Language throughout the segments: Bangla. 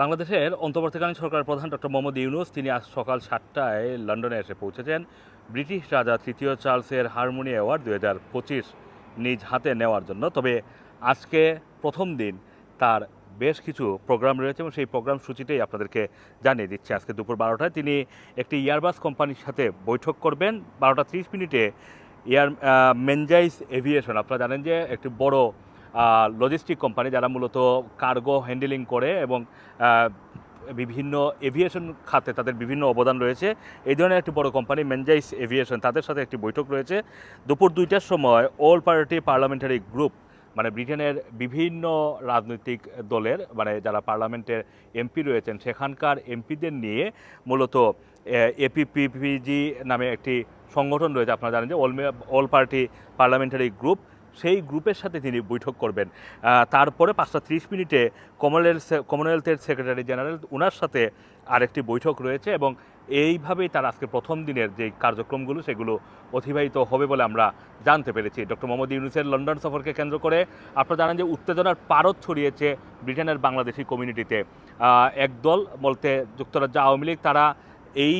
বাংলাদেশের অন্তর্বর্তীকালীন সরকারের প্রধান ডক্টর মোহাম্মদ ইউনুস, তিনি আজ সকাল সাতটায় লন্ডনে এসে পৌঁছেছেন। ব্রিটিশ রাজা তৃতীয় চার্লসের হারমোনি অ্যাওয়ার্ড দু হাজার পঁচিশ নিজ হাতে নেওয়ার জন্য। তবে আজকে প্রথম দিন তার বেশ কিছু প্রোগ্রাম রয়েছে এবং সেই প্রোগ্রাম সূচিতেই আপনাদেরকে জানিয়ে দিচ্ছে। আজকে দুপুর বারোটায় তিনি একটি ইয়ারবাস কোম্পানির সাথে বৈঠক করবেন। বারোটা ত্রিশ মিনিটে এয়ার মেনজাইস এভিয়েশন আপনারা জানেন যে একটি বড় লজিস্টিক কোম্পানি যারা মূলত কার্গো হ্যান্ডেলিং করে এবং বিভিন্ন এভিয়েশন খাতে তাদের বিভিন্ন অবদান রয়েছে। এই ধরনের একটি বড় কোম্পানি মেনজাইস এভিয়েশন তাদের সাথে একটি বৈঠক রয়েছে। দুপুর দুইটার সময় অল পার্টি পার্লামেন্টারি গ্রুপ মানে ব্রিটেনের বিভিন্ন রাজনৈতিক দলের মানে যারা পার্লামেন্টের এমপি রয়েছেন, সেখানকার এমপিদের নিয়ে মূলত এপিপিপিজি নামে একটি সংগঠন রয়েছে। আপনারা জানেন যে all all party parliamentary group সেই গ্রুপের সাথে তিনি বৈঠক করবেন। তারপরে পাঁচটা ত্রিশ মিনিটে কমনওয়েলথ কমনওয়েলথের সেক্রেটারি জেনারেল ওনার সাথে আরেকটি বৈঠক রয়েছে এবং এইভাবেই তার আজকে প্রথম দিনের যে কার্যক্রমগুলো, সেগুলো অতিবাহিত হবে বলে আমরা জানতে পেরেছি। ডক্টর মোহাম্মদ ইউনুসের লন্ডন সফরকে কেন্দ্র করে আপনারা জানেন যে উত্তেজনার পারদ ছড়িয়েছে ব্রিটেনের বাংলাদেশি কমিউনিটিতে। একদল বলতে যুক্তরাজ্য আওয়ামী লীগ, তারা এই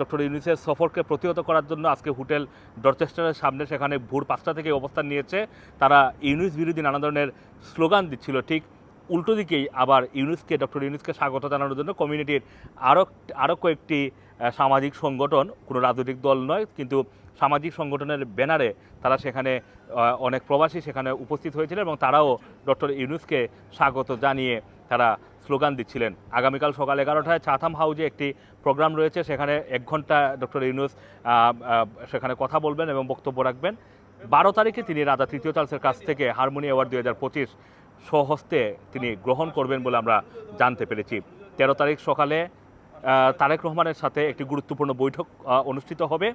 ডক্টর ইউনুসের সফরকে প্রতিহত করার জন্য আজকে হোটেল ডরচেস্টারের সামনে সেখানে ভোর পাঁচটা থেকে অবস্থান নিয়েছে। তারা ইউনুস বিরোধী নানা ধরনের স্লোগান দিচ্ছিল। ঠিক উল্টো দিকেই আবার ইউনুসকে, ডক্টর ইউনুসকে স্বাগত জানানোর জন্য কমিউনিটির আরও আরও কয়েকটি সামাজিক সংগঠন, কোনো রাজনৈতিক দল নয়, কিন্তু সামাজিক সংগঠনের ব্যানারে তারা সেখানে অনেক প্রবাসী সেখানে উপস্থিত হয়েছিল এবং তারাও ডক্টর ইউনুসকে স্বাগত জানিয়ে তারা স্লোগান দিচ্ছিলেন। আগামীকাল সকাল এগারোটায় চাথাম হাউজে একটি প্রোগ্রাম রয়েছে। সেখানে এক ঘণ্টা ডক্টর ইউনুস সেখানে কথা বলবেন এবং বক্তব্য রাখবেন। বারো তারিখে তিনি রাজা তৃতীয় চার্লসের কাছ থেকে হারমোনি অ্যাওয়ার্ড দুই হাজার পঁচিশ স্বহস্তে তিনি গ্রহণ করবেন বলে আমরা জানতে পেরেছি। তেরো তারিখ সকালে তারেক রহমানের সাথে একটি গুরুত্বপূর্ণ বৈঠক অনুষ্ঠিত হবে।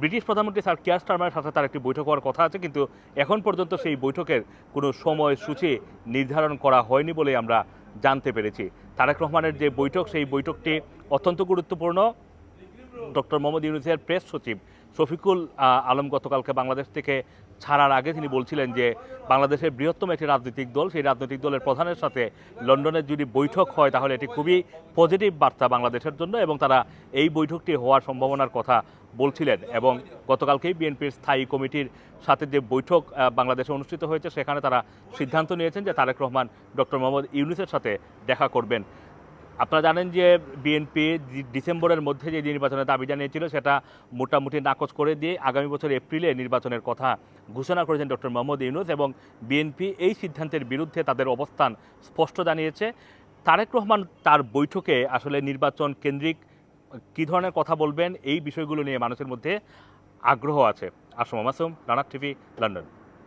ব্রিটিশ প্রধানমন্ত্রী স্যার কিয়ার স্টারমারের সাথে তার একটি বৈঠক হওয়ার কথা আছে, কিন্তু এখন পর্যন্ত সেই বৈঠকের কোনো সময়সূচি নির্ধারণ করা হয়নি বলে আমরা জানতে পেরেছি। তারেক রহমানের যে বৈঠক, সেই বৈঠকটি অত্যন্ত গুরুত্বপূর্ণ। ডক্টর মোহাম্মদ ইউনুসের প্রেস সচিব শফিকুল আলম গতকালকে বাংলাদেশ থেকে ছাড়ার আগে তিনি বলছিলেন যে বাংলাদেশের বৃহত্তম একটি রাজনৈতিক দল, সেই রাজনৈতিক দলের প্রধানের সাথে লন্ডনে যদি বৈঠক হয়, তাহলে এটি খুবই পজিটিভ বার্তা বাংলাদেশের জন্য এবং তারা এই বৈঠকটি হওয়ার সম্ভাবনার কথা বলছিলেন এবং গতকালকেই বিএনপির স্থায়ী কমিটির সাথে যে বৈঠক বাংলাদেশে অনুষ্ঠিত হয়েছে, সেখানে তারা সিদ্ধান্ত নিয়েছেন যে তারেক রহমান ডক্টর মোহাম্মদ ইউনুসের সাথে দেখা করবেন। আপনারা জানেন যে বিএনপি ডিসেম্বরের মধ্যে যে নির্বাচনের দাবি জানিয়েছিল, সেটা মোটামুটি নাকচ করে দিয়ে আগামী বছর এপ্রিলে নির্বাচনের কথা ঘোষণা করেছেন ডক্টর মোহাম্মদ ইউনুস এবং বিএনপি এই সিদ্ধান্তের বিরুদ্ধে তাদের অবস্থান স্পষ্ট জানিয়েছে। তারেক রহমান তার বৈঠকে আসলে নির্বাচন কেন্দ্রিক কী ধরনের কথা বলবেন, এই বিষয়গুলো নিয়ে মানুষের মধ্যে আগ্রহ আছে। Assam Masum রানাক TV, London.